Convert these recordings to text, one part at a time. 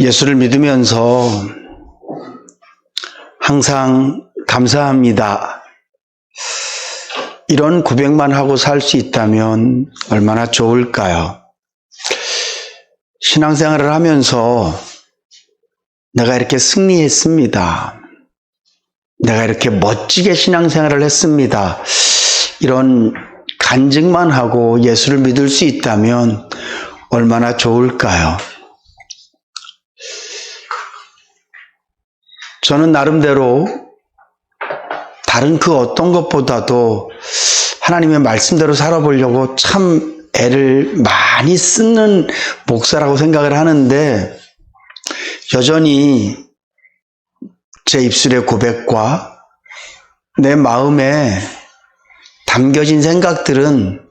예수를 믿으면서 항상 감사합니다. 이런 고백만 하고 살 수 있다면 얼마나 좋을까요? 신앙생활을 하면서 내가 이렇게 승리했습니다. 내가 이렇게 멋지게 신앙생활을 했습니다. 이런 간증만 하고 예수를 믿을 수 있다면 얼마나 좋을까요? 저는 나름대로 다른 그 어떤 것보다도 하나님의 말씀대로 살아보려고 참 애를 많이 쓰는 목사라고 생각을 하는데 여전히 제 입술의 고백과 내 마음에 담겨진 생각들은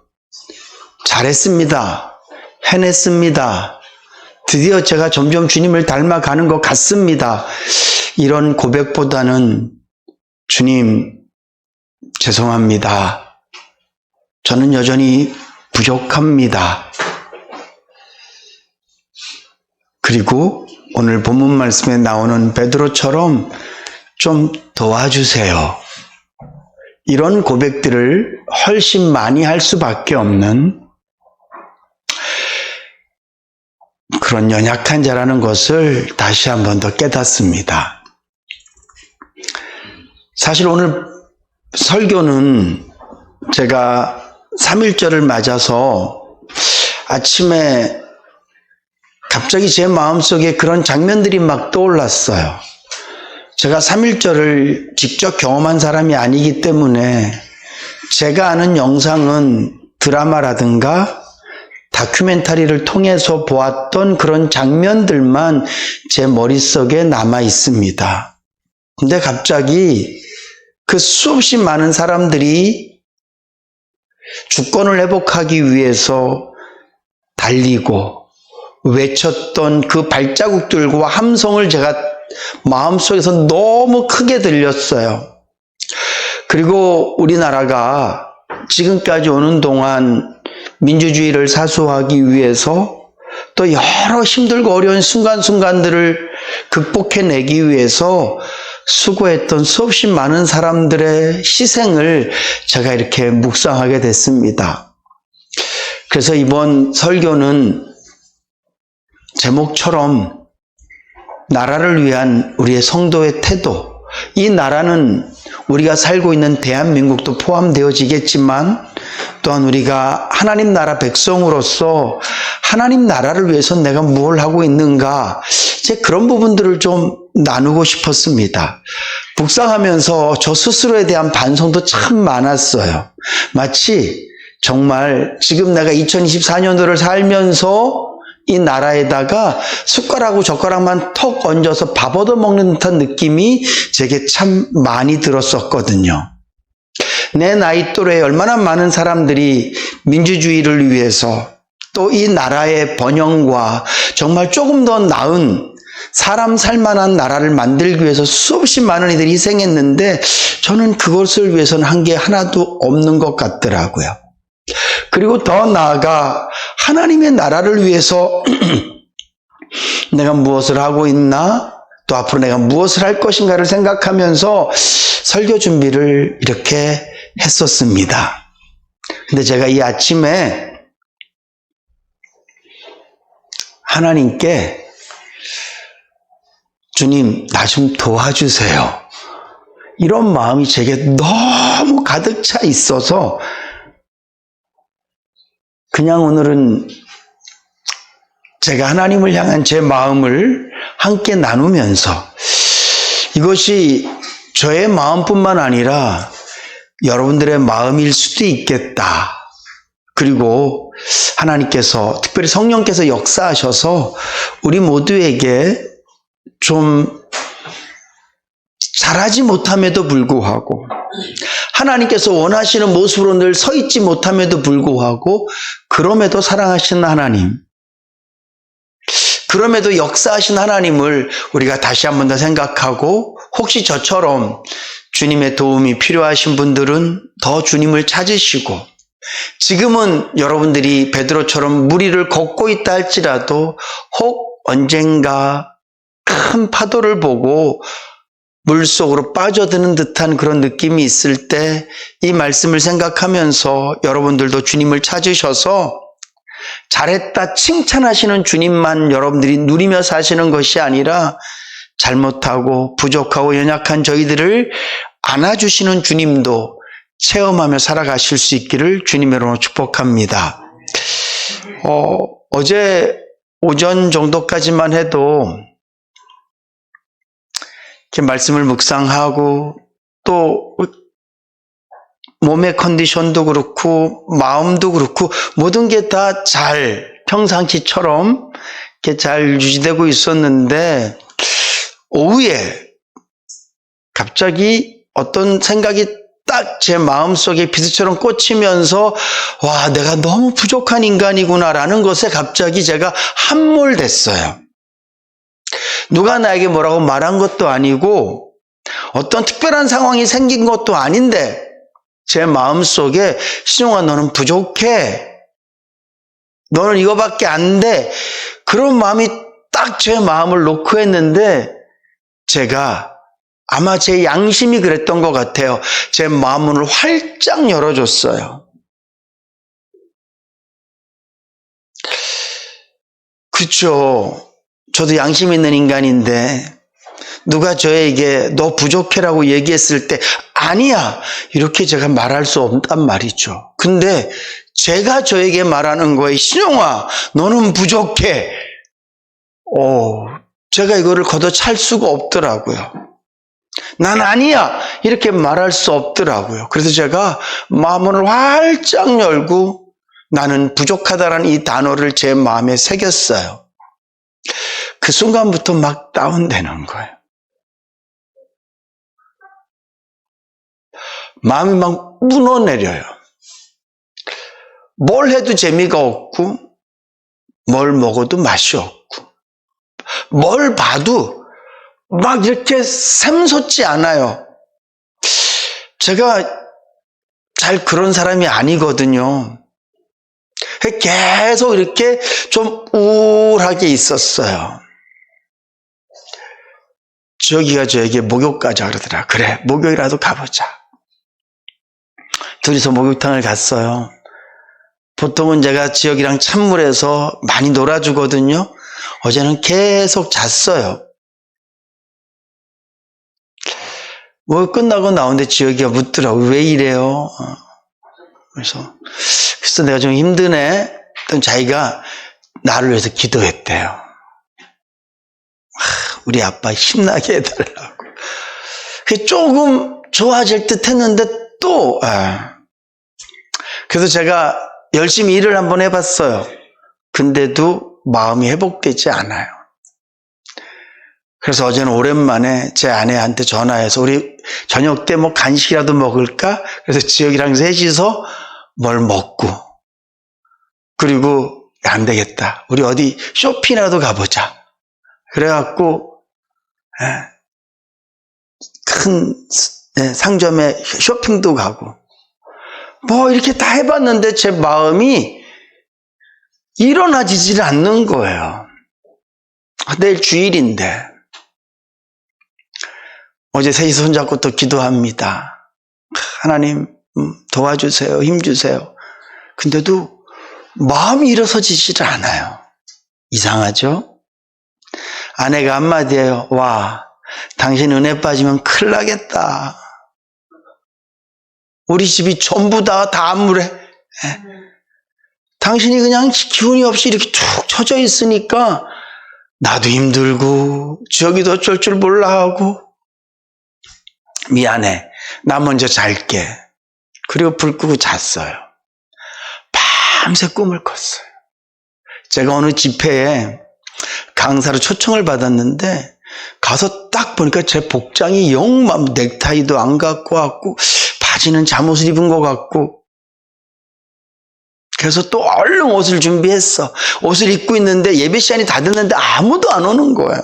잘했습니다. 해냈습니다. 드디어 제가 점점 주님을 닮아가는 것 같습니다. 이런 고백보다는 주님, 죄송합니다. 저는 여전히 부족합니다. 그리고 오늘 본문 말씀에 나오는 베드로처럼 좀 도와주세요. 이런 고백들을 훨씬 많이 할 수밖에 없는 그런 연약한 자라는 것을 다시 한 번 더 깨닫습니다. 사실 오늘 설교는 제가 3일절을 맞아서 아침에 갑자기 제 마음속에 그런 장면들이 막 떠올랐어요. 제가 3일절을 직접 경험한 사람이 아니기 때문에 제가 아는 영상은 드라마라든가 다큐멘터리를 통해서 보았던 그런 장면들만 제 머릿속에 남아 있습니다. 근데 갑자기 그 수없이 많은 사람들이 주권을 회복하기 위해서 달리고 외쳤던 그 발자국들과 함성을 제가 마음속에서 너무 크게 들렸어요. 그리고 우리나라가 지금까지 오는 동안 민주주의를 사수하기 위해서 또 여러 힘들고 어려운 순간순간들을 극복해내기 위해서 수고했던 수없이 많은 사람들의 희생을 제가 이렇게 묵상하게 됐습니다. 그래서 이번 설교는 제목처럼 나라를 위한 우리의 성도의 태도, 이 나라는 우리가 살고 있는 대한민국도 포함되어지겠지만 또한 우리가 하나님 나라 백성으로서 하나님 나라를 위해서 내가 무엇을 하고 있는가 제 그런 부분들을 좀 나누고 싶었습니다. 묵상하면서 저 스스로에 대한 반성도 참 많았어요. 마치 정말 지금 내가 2024년도를 살면서 이 나라에다가 숟가락하고 젓가락만 턱 얹어서 밥 얻어 먹는 듯한 느낌이 제게 참 많이 들었었거든요. 내 나이 또래에 얼마나 많은 사람들이 민주주의를 위해서 또 이 나라의 번영과 정말 조금 더 나은 사람 살만한 나라를 만들기 위해서 수없이 많은 이들이 희생했는데 저는 그것을 위해서는 한 게 하나도 없는 것 같더라고요. 그리고 더 나아가 하나님의 나라를 위해서 내가 무엇을 하고 있나? 또 앞으로 내가 무엇을 할 것인가를 생각하면서 설교 준비를 이렇게 했었습니다. 근데 제가 이 아침에 하나님께 주님, 나 좀 도와주세요. 이런 마음이 제게 너무 가득 차 있어서 그냥 오늘은 제가 하나님을 향한 제 마음을 함께 나누면서 이것이 저의 마음뿐만 아니라 여러분들의 마음일 수도 있겠다. 그리고 하나님께서 특별히 성령께서 역사하셔서 우리 모두에게 좀 잘하지 못함에도 불구하고 하나님께서 원하시는 모습으로 늘 서 있지 못함에도 불구하고 그럼에도 사랑하시는 하나님 그럼에도 역사하신 하나님을 우리가 다시 한 번 더 생각하고 혹시 저처럼 주님의 도움이 필요하신 분들은 더 주님을 찾으시고 지금은 여러분들이 베드로처럼 무리를 걷고 있다 할지라도 혹 언젠가 큰 파도를 보고 물 속으로 빠져드는 듯한 그런 느낌이 있을 때 이 말씀을 생각하면서 여러분들도 주님을 찾으셔서 잘했다 칭찬하시는 주님만 여러분들이 누리며 사시는 것이 아니라 잘못하고 부족하고 연약한 저희들을 안아주시는 주님도 체험하며 살아가실 수 있기를 주님으로 축복합니다. 어, 어제 오전 정도까지만 해도 이렇게 말씀을 묵상하고 또 몸의 컨디션도 그렇고 마음도 그렇고 모든 게 다 잘 평상시처럼 이렇게 잘 유지되고 있었는데 오후에 갑자기 어떤 생각이 딱 제 마음속에 비수처럼 꽂히면서 와 내가 너무 부족한 인간이구나라는 것에 갑자기 제가 함몰됐어요. 누가 나에게 뭐라고 말한 것도 아니고 어떤 특별한 상황이 생긴 것도 아닌데 제 마음 속에 신용아 너는 부족해. 너는 이거밖에 안 돼. 그런 마음이 딱 제 마음을 놓고 했는데 제가 아마 제 양심이 그랬던 것 같아요. 제 마음문을 활짝 열어줬어요. 그렇죠. 저도 양심 있는 인간인데 누가 저에게 너 부족해라고 얘기했을 때 아니야 이렇게 제가 말할 수 없단 말이죠. 근데 제가 저에게 말하는 거에 신용아 너는 부족해. 오, 제가 이거를 걷어찰 수가 없더라고요. 난 아니야 이렇게 말할 수 없더라고요. 그래서 제가 마음을 활짝 열고 나는 부족하다라는 이 단어를 제 마음에 새겼어요. 그 순간부터 막 다운되는 거예요. 마음이 막 무너내려요. 뭘 해도 재미가 없고, 뭘 먹어도 맛이 없고, 뭘 봐도 막 이렇게 샘솟지 않아요. 제가 잘 그런 사람이 아니거든요. 계속 이렇게 좀 우울하게 있었어요. 저기가 저에게 목욕 가자 그러더라. 그래, 목욕이라도 가보자. 둘이서 목욕탕을 갔어요. 보통은 제가 지역이랑 찬물에서 많이 놀아주거든요. 어제는 계속 잤어요. 뭐 끝나고 나오는데 지역이가 묻더라고. 왜 이래요? 어. 그래서, 그래서 내가 좀 힘드네. 그랬더니 자기가 나를 위해서 기도했대요. 아, 우리 아빠 힘나게 해달라고. 조금 좋아질 듯 했는데 또, 아. 그래서 제가 열심히 일을 한번 해봤어요. 근데도 마음이 회복되지 않아요. 그래서 어제는 오랜만에 제 아내한테 전화해서 우리 저녁 때 뭐 간식이라도 먹을까? 그래서 지역이랑 셋이서 뭘 먹고 그리고 안 되겠다. 우리 어디 쇼핑이라도 가보자. 그래갖고 예, 큰 예, 상점에 쇼핑도 가고 뭐 이렇게 다 해봤는데 제 마음이 일어나지질 않는 거예요. 아, 내일 주일인데 어제 셋이서 손잡고 또 기도합니다. 하나님 음, 도와주세요. 힘주세요. 근데도 마음이 일어서지질 않아요. 이상하죠? 아내가 한마디예요. 와, 당신 은혜 빠지면 큰일 나겠다. 우리 집이 전부 다 다물에 예. 당신이 그냥 기운이 없이 이렇게 툭 처져 있으니까 나도 힘들고 저기도 어쩔 줄 몰라 하고 미안해. 나 먼저 잘게. 그리고 불 끄고 잤어요. 밤새 꿈을 꿨어요. 제가 어느 집회에 강사로 초청을 받았는데 가서 딱 보니까 제 복장이 영 넥타이도 안 갖고 왔고 바지는 잠옷을 입은 것 같고 그래서 또 얼른 옷을 준비했어. 옷을 입고 있는데 예배 시간이 다 됐는데 아무도 안 오는 거예요.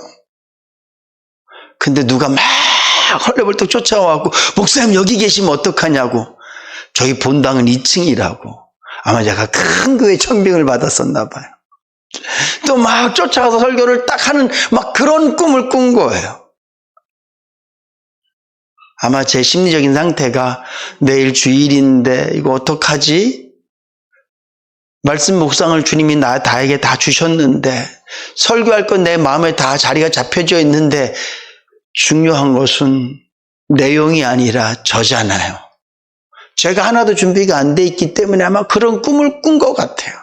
근데 누가 막 헐레벌떡 쫓아와갖고 목사님 여기 계시면 어떡하냐고. 저희 본당은 2층이라고. 아마 제가 큰 교회 청빙을 받았었나 봐요. 또 막 쫓아가서 설교를 딱 하는 막 그런 꿈을 꾼 거예요. 아마 제 심리적인 상태가 내일 주일인데 이거 어떡하지? 말씀 묵상을 주님이 나 다에게 다 주셨는데 설교할 건 내 마음에 다 자리가 잡혀져 있는데 중요한 것은 내용이 아니라 저잖아요. 제가 하나도 준비가 안 돼 있기 때문에 아마 그런 꿈을 꾼 것 같아요.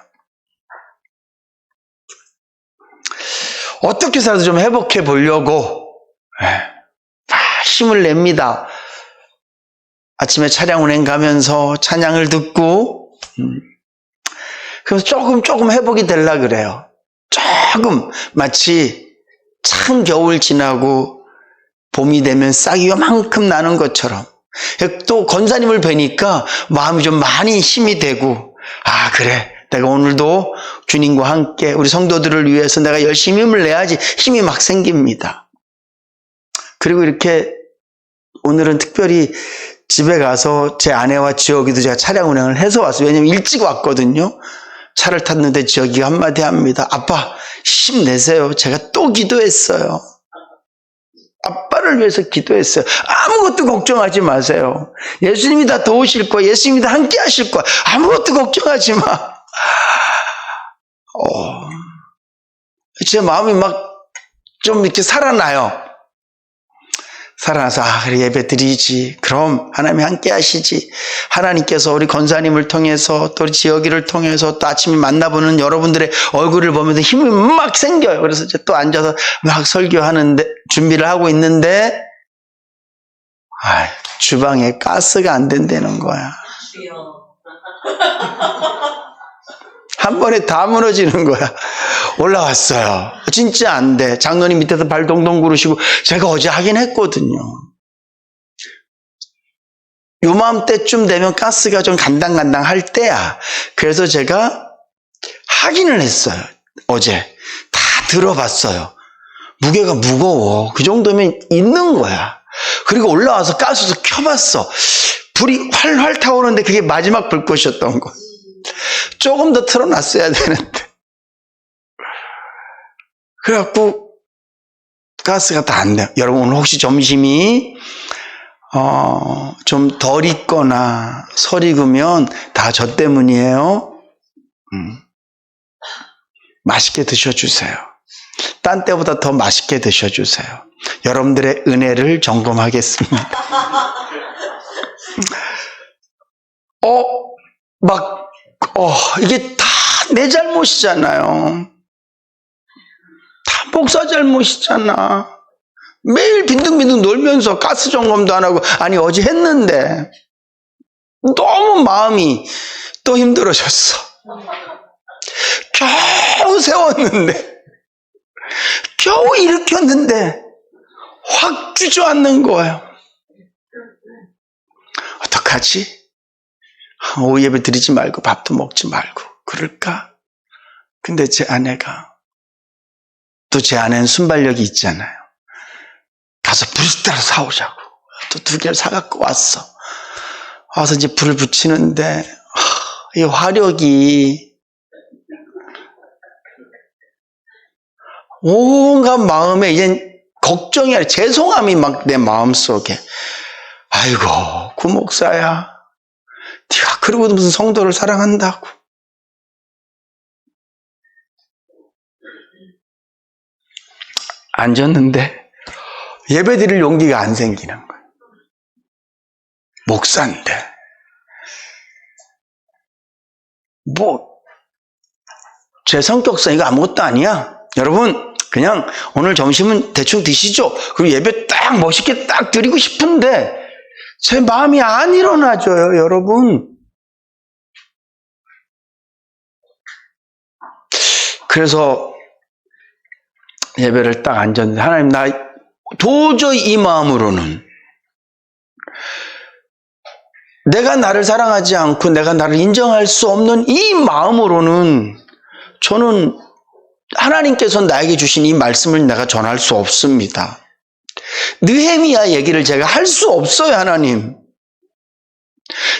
어떻게 해서라도 좀 회복해 보려고. 예, 다 힘을 냅니다. 아침에 차량 운행 가면서 찬양을 듣고 음, 그래서 조금 조금 회복이 되려 그래요. 조금 마치 찬 겨울 지나고 봄이 되면 싹이 요만큼 나는 것처럼. 또 권사님을 뵈니까 마음이 좀 많이 힘이 되고. 아 그래 내가 오늘도 주님과 함께 우리 성도들을 위해서 내가 열심히 힘을 내야지 힘이 막 생깁니다. 그리고 이렇게 오늘은 특별히 집에 가서 제 아내와 지혁이도 제가 차량 운행을 해서 왔어요. 왜냐면 일찍 왔거든요. 차를 탔는데 지혁이가 한마디 합니다. 아빠 힘내세요. 제가 또 기도했어요. 아빠를 위해서 기도했어요. 아무것도 걱정하지 마세요. 예수님이 다 도우실 거야. 예수님이 다 함께 하실 거야. 아무것도 걱정하지 마. 어, 제 마음이 막 좀 이렇게 살아나요. 살아나서 아, 그래 예배 드리지. 그럼 하나님이 함께 하시지. 하나님께서 우리 권사님을 통해서 또 지역이를 통해서 또 아침에 만나보는 여러분들의 얼굴을 보면서 힘이 막 생겨요. 그래서 이제 또 앉아서 막 설교하는데 준비를 하고 있는데 아, 주방에 가스가 안 된다는 거야. 한 번에 다 무너지는 거야. 올라왔어요. 진짜 안 돼. 장로님 밑에서 발 동동 구르시고 제가 어제 하긴 했거든요. 요맘때쯤 되면 가스가 좀 간당간당 할 때야. 그래서 제가 확인을 했어요. 어제. 다 들어봤어요. 무게가 무거워. 그 정도면 있는 거야. 그리고 올라와서 가스도 켜봤어. 불이 활활 타오르는데 그게 마지막 불꽃이었던 거야. 조금 더 틀어놨어야 되는데. 그래갖고 가스가 다 안 돼요. 여러분 혹시 점심이 어, 좀 덜 익거나 설 익으면 다 저 때문이에요. 음. 맛있게 드셔주세요. 딴 때보다 더 맛있게 드셔주세요. 여러분들의 은혜를 점검하겠습니다. 어, 막, 어, 이게 다 내 잘못이잖아요. 다 목사 잘못이잖아. 매일 빈둥빈둥 놀면서 가스 점검도 안 하고, 아니, 어제 했는데, 너무 마음이 또 힘들어졌어. 겨우 세웠는데, 겨우 일으켰는데, 확 주저앉는 거예요. 어떡하지? 오후 예배 드리지 말고 밥도 먹지 말고 그럴까? 근데 제 아내가 또 제 아내는 순발력이 있잖아요. 가서 불 따라 사오자고 또 두 개를 사갖고 왔어. 와서 이제 불을 붙이는데 하, 이 화력이 온갖 마음에 이제 걱정이 아니라 죄송함이 막 내 마음 속에 아이고 구 목사야 네가 그러고도 무슨 성도를 사랑한다고. 앉았는데 예배 드릴 용기가 안 생기는 거예요. 목사인데. 뭐, 제 성격상 이거 아무것도 아니야. 여러분, 그냥 오늘 점심은 대충 드시죠. 그리고 예배 딱 멋있게 딱 드리고 싶은데, 제 마음이 안 일어나줘요, 여러분. 그래서 예배를 딱 앉았는데, 하나님, 나 도저히 이 마음으로는 내가 나를 사랑하지 않고 내가 나를 인정할 수 없는 이 마음으로는 저는 하나님께서 나에게 주신 이 말씀을 내가 전할 수 없습니다. 느헤미야 얘기를 제가 할 수 없어요, 하나님.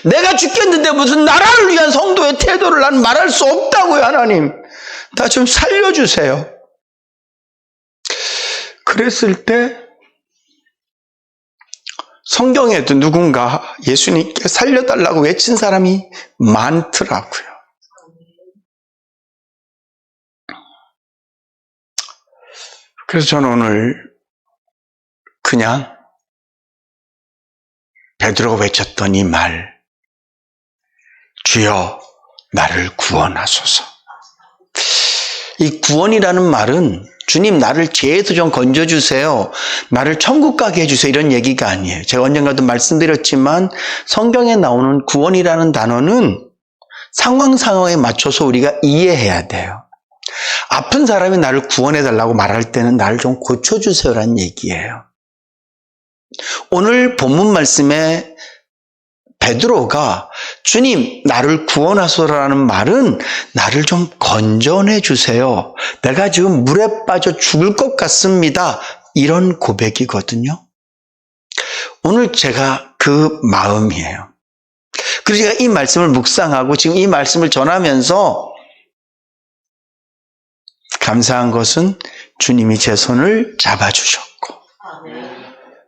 내가 죽겠는데 무슨 나라를 위한 성도의 태도를 난 말할 수 없다고요, 하나님. 나 좀 살려주세요. 그랬을 때 성경에도 누군가 예수님께 살려달라고 외친 사람이 많더라고요. 그래서 저는 오늘 그냥 베드로가 외쳤던 이 말, 주여 나를 구원하소서. 이 구원이라는 말은 주님 나를 죄에서 좀 건져주세요. 나를 천국 가게 해주세요. 이런 얘기가 아니에요. 제가 언젠가도 말씀드렸지만 성경에 나오는 구원이라는 단어는 상황 상황에 맞춰서 우리가 이해해야 돼요. 아픈 사람이 나를 구원해달라고 말할 때는 나를 좀 고쳐주세요라는 얘기예요. 오늘 본문 말씀에 베드로가 주님 나를 구원하소라는 말은 나를 좀 건져내 주세요. 내가 지금 물에 빠져 죽을 것 같습니다. 이런 고백이거든요. 오늘 제가 그 마음이에요. 그래서 제가 이 말씀을 묵상하고 지금 이 말씀을 전하면서 감사한 것은 주님이 제 손을 잡아주셨고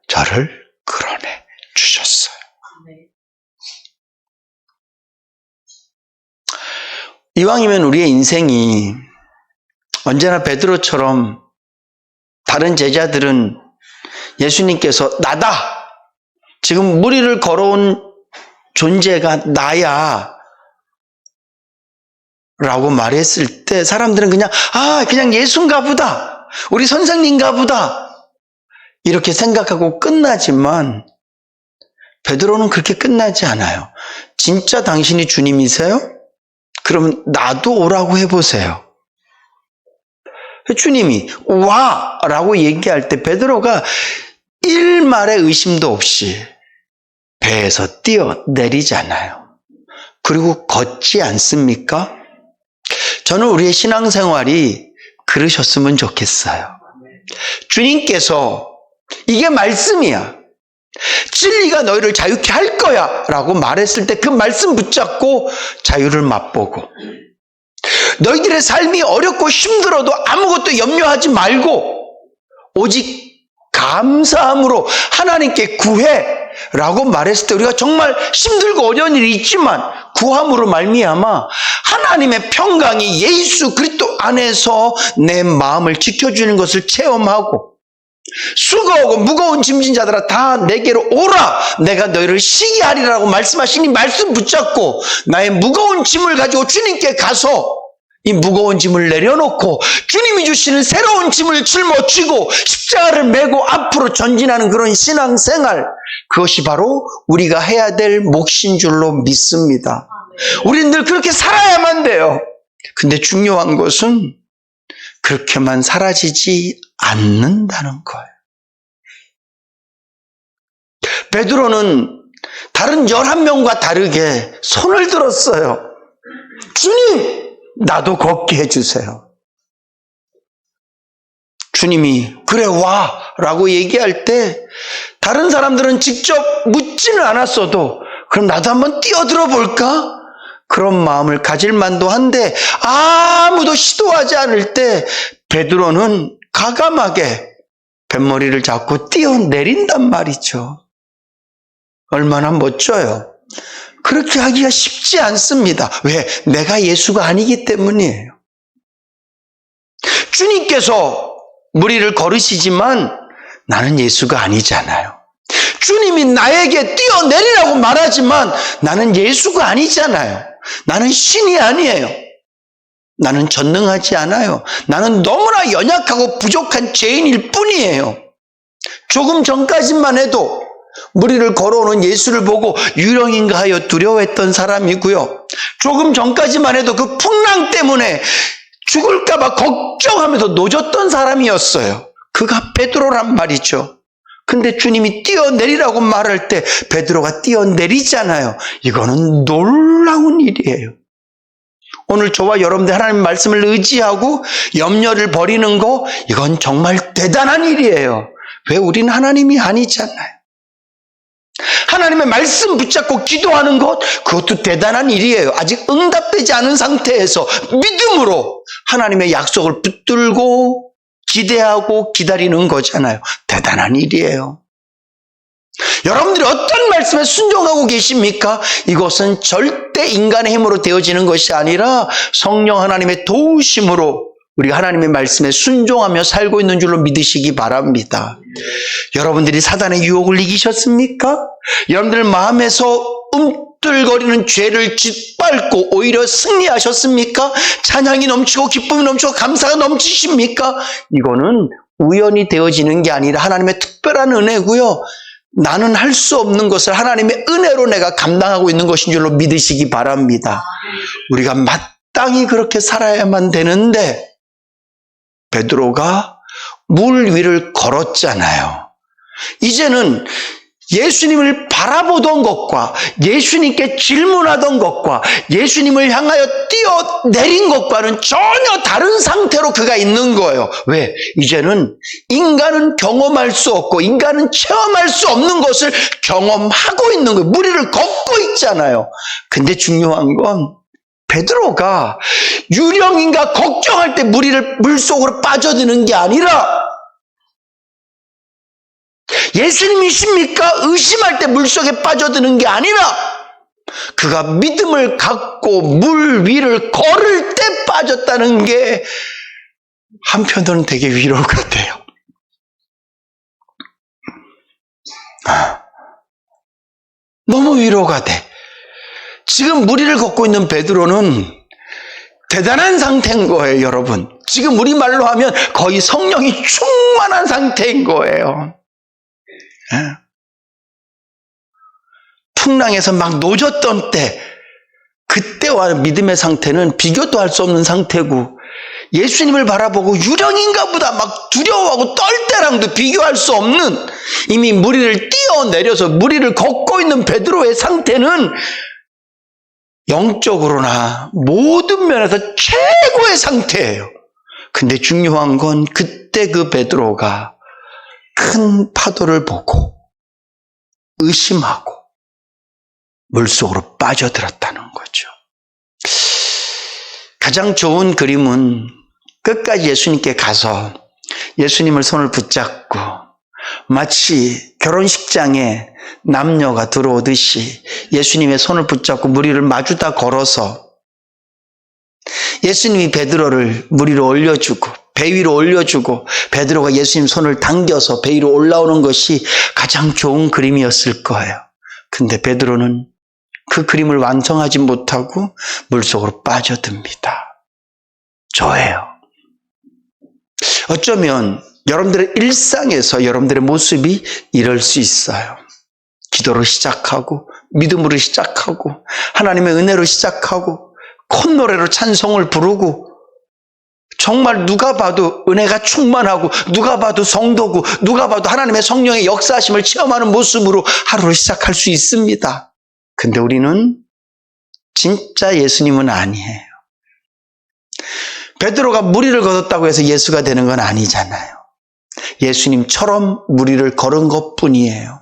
저를 끌어내 주셨어요. 이왕이면 우리의 인생이 언제나 베드로처럼 다른 제자들은 예수님께서 나다! 지금 무리를 걸어온 존재가 나야! 라고 말했을 때 사람들은 그냥, 아, 그냥 예수인가 보다! 우리 선생님인가 보다! 이렇게 생각하고 끝나지만 베드로는 그렇게 끝나지 않아요. 진짜 당신이 주님이세요? 그러면 나도 오라고 해보세요. 주님이 와! 라고 얘기할 때 베드로가 일말의 의심도 없이 배에서 뛰어내리잖아요. 그리고 걷지 않습니까? 저는 우리의 신앙생활이 그러셨으면 좋겠어요. 주님께서 이게 말씀이야. 진리가 너희를 자유케 할 거야. 라고 말했을 때 그 말씀 붙잡고 자유를 맛보고 너희들의 삶이 어렵고 힘들어도 아무것도 염려하지 말고 오직 감사함으로 하나님께 구해 라고 말했을 때 우리가 정말 힘들고 어려운 일이 있지만 구함으로 말미암아 하나님의 평강이 예수 그리스도 안에서 내 마음을 지켜주는 것을 체험하고 수고하고 무거운 짐진 자들아 다 내게로 오라 내가 너희를 쉬게 하리라고 말씀하시니 말씀 붙잡고 나의 무거운 짐을 가지고 주님께 가서 이 무거운 짐을 내려놓고 주님이 주시는 새로운 짐을 짊어지고 십자가를 메고 앞으로 전진하는 그런 신앙생활 그것이 바로 우리가 해야 될 몫인 줄로 믿습니다. 우리는 늘 그렇게 살아야만 돼요. 근데 중요한 것은 그렇게만 사라지지 않는다는 거예요. 베드로는 다른 11명과 다르게 손을 들었어요. 주님, 나도 걷게 해주세요. 주님이, 그래, 와! 라고 얘기할 때, 다른 사람들은 직접 묻지는 않았어도, 그럼 나도 한번 뛰어들어 볼까? 그런 마음을 가질 만도 한데, 아무도 시도하지 않을 때, 베드로는 가감하게 뱃머리를 잡고 뛰어내린단 말이죠. 얼마나 멋져요. 그렇게 하기가 쉽지 않습니다. 왜? 내가 예수가 아니기 때문이에요. 주님께서 무리를 걸으시지만 나는 예수가 아니잖아요. 주님이 나에게 뛰어내리라고 말하지만 나는 예수가 아니잖아요. 나는 신이 아니에요. 나는 전능하지 않아요. 나는 너무나 연약하고 부족한 죄인일 뿐이에요. 조금 전까지만 해도 무리를 걸어오는 예수를 보고 유령인가 하여 두려워했던 사람이고요. 조금 전까지만 해도 그 풍랑 때문에 죽을까봐 걱정하면서 노졌던 사람이었어요. 그가 베드로란 말이죠. 근데 주님이 뛰어내리라고 말할 때 베드로가 뛰어내리잖아요. 이거는 놀라운 일이에요. 오늘 저와 여러분들 하나님 말씀을 의지하고 염려를 버리는 거 이건 정말 대단한 일이에요. 왜 우리는 하나님이 아니잖아요. 하나님의 말씀 붙잡고 기도하는 것, 그것도 대단한 일이에요. 아직 응답되지 않은 상태에서 믿음으로 하나님의 약속을 붙들고 기대하고 기다리는 거잖아요. 대단한 일이에요. 여러분들이 어떤 말씀에 순종하고 계십니까? 이것은 절대 인간의 힘으로 되어지는 것이 아니라 성령 하나님의 도우심으로 우리가 하나님의 말씀에 순종하며 살고 있는 줄로 믿으시기 바랍니다. 여러분들이 사단의 유혹을 이기셨습니까? 여러분들 마음에서 움들거리는 죄를 짓밟고 오히려 승리하셨습니까? 찬양이 넘치고 기쁨이 넘치고 감사가 넘치십니까? 이거는 우연히 되어지는 게 아니라 하나님의 특별한 은혜고요. 나는 할 수 없는 것을 하나님의 은혜로 내가 감당하고 있는 것인 줄로 믿으시기 바랍니다. 우리가 마땅히 그렇게 살아야만 되는데 베드로가 물 위를 걸었잖아요. 이제는 예수님을 바라보던 것과 예수님께 질문하던 것과 예수님을 향하여 뛰어내린 것과는 전혀 다른 상태로 그가 있는 거예요. 왜? 이제는 인간은 경험할 수 없고 인간은 체험할 수 없는 것을 경험하고 있는 거예요. 무리를 걷고 있잖아요. 근데 중요한 건 베드로가 유령인가 걱정할 때 무리를 물속으로 빠져드는 게 아니라 예수님이십니까? 의심할 때 물속에 빠져드는 게 아니라 그가 믿음을 갖고 물 위를 걸을 때 빠졌다는 게 한편으로는 되게 위로가 돼요. 아, 너무 위로가 돼. 지금 무리를 걷고 있는 베드로는 대단한 상태인 거예요, 여러분. 지금 우리말로 하면 거의 성령이 충만한 상태인 거예요. 예. 풍랑에서 막 노졌던 때, 그때와 믿음의 상태는 비교도 할 수 없는 상태고, 예수님을 바라보고 유령인가 보다 막 두려워하고 떨 때랑도 비교할 수 없는 이미 무리를 뛰어내려서 무리를 걷고 있는 베드로의 상태는 영적으로나 모든 면에서 최고의 상태예요. 근데 중요한 건 그때 그 베드로가 큰 파도를 보고 의심하고 물속으로 빠져들었다는 거죠. 가장 좋은 그림은 끝까지 예수님께 가서 예수님을 손을 붙잡고 마치 결혼식장에 남녀가 들어오듯이 예수님의 손을 붙잡고 무리를 마주다 걸어서 예수님이 베드로를 물 위로 올려주고 배 위로 올려주고 베드로가 예수님 손을 당겨서 배 위로 올라오는 것이 가장 좋은 그림이었을 거예요. 근데 베드로는 그 그림을 완성하지 못하고 물속으로 빠져듭니다. 저예요. 어쩌면 여러분들의 일상에서 여러분들의 모습이 이럴 수 있어요. 기도로 시작하고 믿음으로 시작하고 하나님의 은혜로 시작하고 콧노래로 찬송을 부르고 정말 누가 봐도 은혜가 충만하고 누가 봐도 성도고 누가 봐도 하나님의 성령의 역사하심을 체험하는 모습으로 하루를 시작할 수 있습니다. 근데 우리는 진짜 예수님은 아니에요. 베드로가 무리를 걷었다고 해서 예수가 되는 건 아니잖아요. 예수님처럼 무리를 걸은 것 뿐이에요.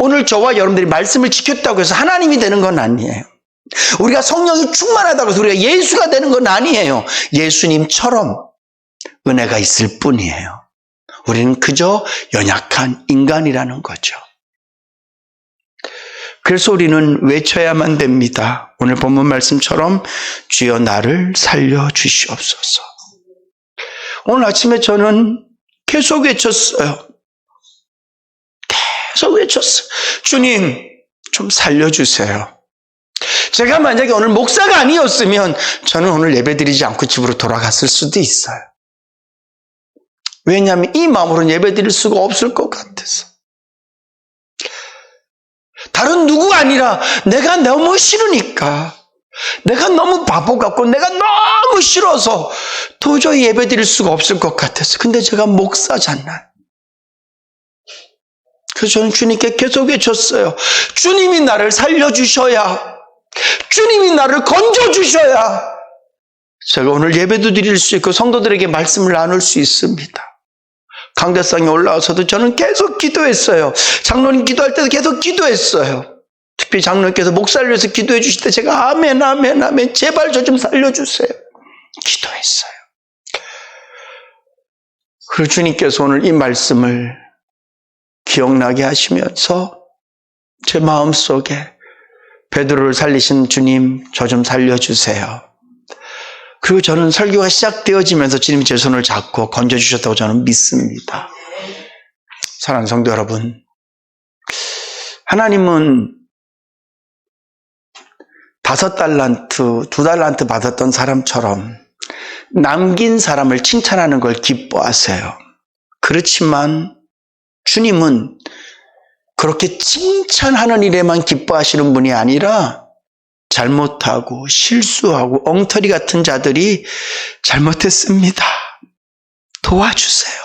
오늘 저와 여러분들이 말씀을 지켰다고 해서 하나님이 되는 건 아니에요. 우리가 성령이 충만하다고 해서 우리가 예수가 되는 건 아니에요. 예수님처럼 은혜가 있을 뿐이에요. 우리는 그저 연약한 인간이라는 거죠. 그래서 우리는 외쳐야만 됩니다. 오늘 본문 말씀처럼 주여 나를 살려 주시옵소서. 오늘 아침에 저는 계속 외쳤어요. 계속 외쳤어요. 주님, 좀 살려주세요. 제가 만약에 오늘 목사가 아니었으면 저는 오늘 예배 드리지 않고 집으로 돌아갔을 수도 있어요. 왜냐하면 이 마음으로는 예배 드릴 수가 없을 것 같아서. 다른 누구 아니라 내가 너무 싫으니까. 내가 너무 바보 같고 내가 너무 싫어서 도저히 예배 드릴 수가 없을 것 같아서. 근데 제가 목사잖아요. 그래서 저는 주님께 계속 외쳤어요. 주님이 나를 살려주셔야, 주님이 나를 건져주셔야, 제가 오늘 예배도 드릴 수 있고 성도들에게 말씀을 나눌 수 있습니다. 강대상에 올라와서도 저는 계속 기도했어요. 장로님 기도할 때도 계속 기도했어요. 특히 장로님께서 목사를 위해서 기도해 주실 때 제가 아멘, 아멘, 아멘, 제발 저 좀 살려주세요. 기도했어요. 그리고 주님께서 오늘 이 말씀을 기억나게 하시면서 제 마음 속에 베드로를 살리신 주님, 저 좀 살려주세요. 그리고 저는 설교가 시작되어지면서 주님이 제 손을 잡고 건져주셨다고 저는 믿습니다. 사랑하는 성도 여러분, 하나님은 다섯 달란트, 두 달란트 받았던 사람처럼 남긴 사람을 칭찬하는 걸 기뻐하세요. 그렇지만 주님은 그렇게 칭찬하는 일에만 기뻐하시는 분이 아니라 잘못하고 실수하고 엉터리 같은 자들이 잘못했습니다. 도와주세요.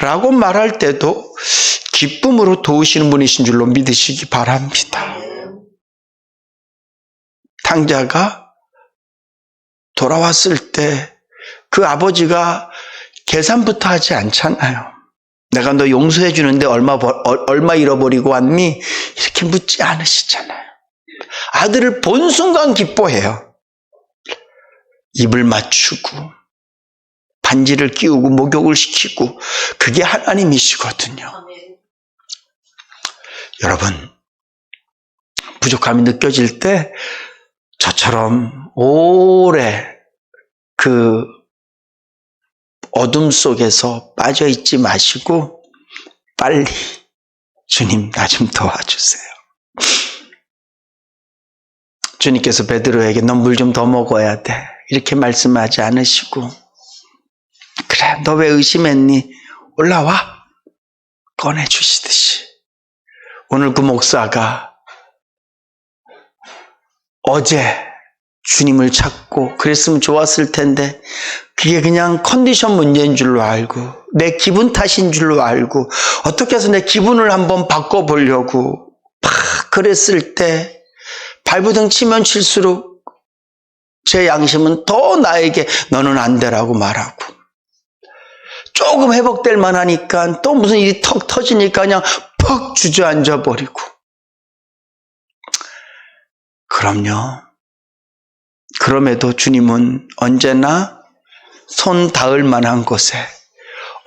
라고 말할 때도 기쁨으로 도우시는 분이신 줄로 믿으시기 바랍니다. 탕자가 돌아왔을 때 그 아버지가 계산부터 하지 않잖아요. 내가 너 용서해 주는데 얼마 얼마 잃어버리고 왔니? 이렇게 묻지 않으시잖아요. 아들을 본 순간 기뻐해요. 입을 맞추고 반지를 끼우고 목욕을 시키고 그게 하나님이시거든요. 여러분 부족함이 느껴질 때 저처럼 오래 그 어둠 속에서 빠져 있지 마시고 빨리 주님 나 좀 도와주세요. 주님께서 베드로에게 넌 물 좀 더 먹어야 돼. 이렇게 말씀하지 않으시고 그래 너 왜 의심했니? 올라와 꺼내 주시듯이 오늘 그 목사가 어제 주님을 찾고 그랬으면 좋았을 텐데 그게 그냥 컨디션 문제인 줄로 알고 내 기분 탓인 줄로 알고 어떻게 해서 내 기분을 한번 바꿔보려고 막 그랬을 때 발부등 치면 칠수록 제 양심은 더 나에게 너는 안 되라고 말하고 조금 회복될 만하니까 또 무슨 일이 턱 터지니까 그냥 퍽 주저앉아 버리고 그럼요. 그럼에도 주님은 언제나 손 닿을 만한 곳에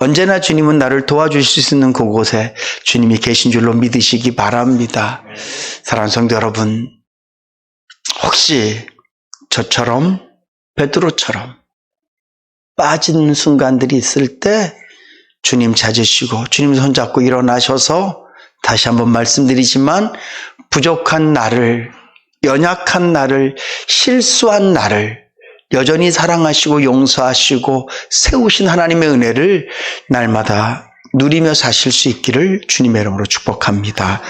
언제나 주님은 나를 도와주실 수 있는 그곳에 주님이 계신 줄로 믿으시기 바랍니다. 사랑하는 성도 여러분, 혹시 저처럼 베드로처럼 빠진 순간들이 있을 때 주님 찾으시고 주님 손잡고 일어나셔서 다시 한번 말씀드리지만 부족한 나를 연약한 나를 실수한 나를 여전히 사랑하시고 용서하시고 세우신 하나님의 은혜를 날마다 누리며 사실 수 있기를 주님의 이름으로 축복합니다.